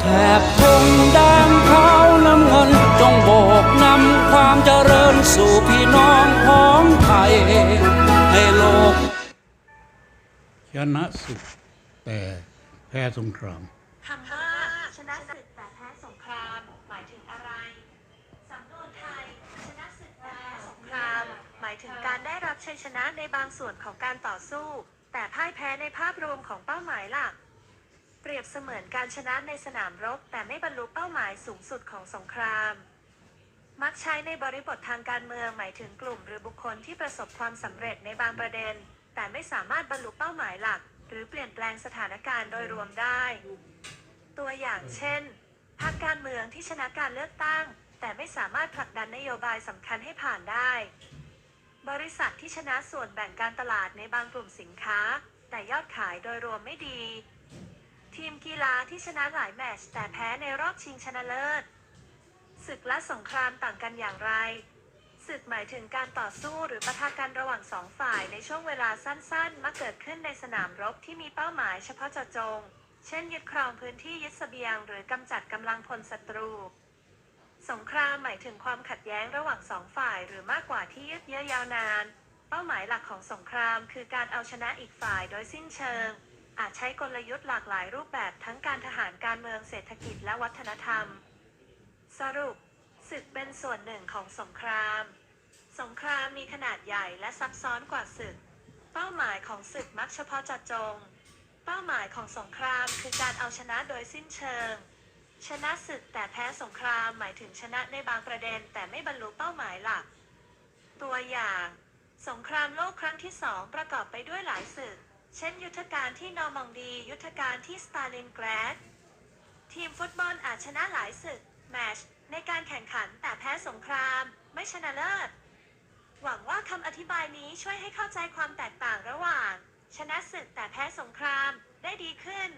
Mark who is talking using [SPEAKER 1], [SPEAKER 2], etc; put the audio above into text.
[SPEAKER 1] แถบธงแดงขาวน้ำเงิน จงโบกนำความเจริญสู่พี่น้องของไทยให้โลก ชนะศึกแต่แพ้สงคราม
[SPEAKER 2] คำว่าชนะศึกแต่แพ้สงคราม หมายถึงอะไรสำนวนไทย ชนะศึกแต่แพ้สงคราม หมายถึงการได้รับชัยชนะในบางส่วนของการต่อสู้ แต่พ่ายแพ้ในภาพรวมของเป้าหมายหลักเป รียบเสมือนการชนะในสนามรบ แต่ไม่บรรลุเป้าหมายสูงสุดของสงคราม มักใช้ในบริบททางการเมืองหมายถึงกลุ่ม หรือบุคคลที่ประสบความสำเร็จในบางประเด็น แต่ไม่สามารถบรรลุเป้าหมายหลัก หรือเปลี่ยนแปลงสถานการณ์โดยรวมได้ ตัวอย่างเช่นพรรคการเมืองที่ชนะการเลือกตั้ง แต่ไม่สามารถผลักดันนโยบายสำคัญให้ผ่านได้ บริษัทที่ชนะส่วนแบ่งการตลาดในบางกลุ่มสินค้า แต่ยอดขายโดยรวมไม่ดี ทีมกีฬาที่ชนะหลายแมตช์แต่แพ้ในรอบชิงชนะเลิศ ศึกและสงครามต่างกันอย่างไร ศึกหมายถึงการต่อสู้หรือปะทะกันระหว่างสองฝ่ายในช่วงเวลาสั้นๆมักเกิดขึ้นในสนามรบที่มีเป้าหมายเฉพาะเจาะจง เช่นยึดครองพื้นที่ยึดเสบียง หรือกำจัดกำลังพลศัตรู สงครามหมายถึงความขัดแย้งระหว่างสองฝ่าย หรือมากกว่าที่ยืดเยื้อยาวนาน เป้าหมายหลักของสงครามคือการเอาชนะอีกฝ่ายโดยสิ้นเชิง อาจใช้กลยุทธ์หลากหลายรูปแบบทั้งการทหารการเมืองเศรษฐกิจและวัฒนธรรม สรุปศึกเป็นส่วนหนึ่งของสงคราม สงครามมีขนาดใหญ่และซับซ้อนกว่าศึก เป้าหมายของศึกมักเฉพาะเจาะจง เป้าหมายของสงครามคือการเอาชนะโดยสิ้นเชิง ชนะศึกแต่แพ้สงครามหมายถึงชนะในบางประเด็นแต่ไม่บรรลุเป้าหมายหลัก ตัวอย่าง สงครามโลกครั้งที่สองประกอบไปด้วยหลายศึก เช่นยุทธการที่นอร์มองดี ยุทธการที่สตาลินแกรด ทีมฟุตบอลอาจชนะหลายศึก แมช ในการแข่งขันแต่แพ้สงคราม ไม่ชนะเลิศ หวังว่าคำอธิบายนี้ช่วยให้เข้าใจความแตกต่างระหว่าง ชนะศึกแต่แพ้สงครามได้ดีขึ้น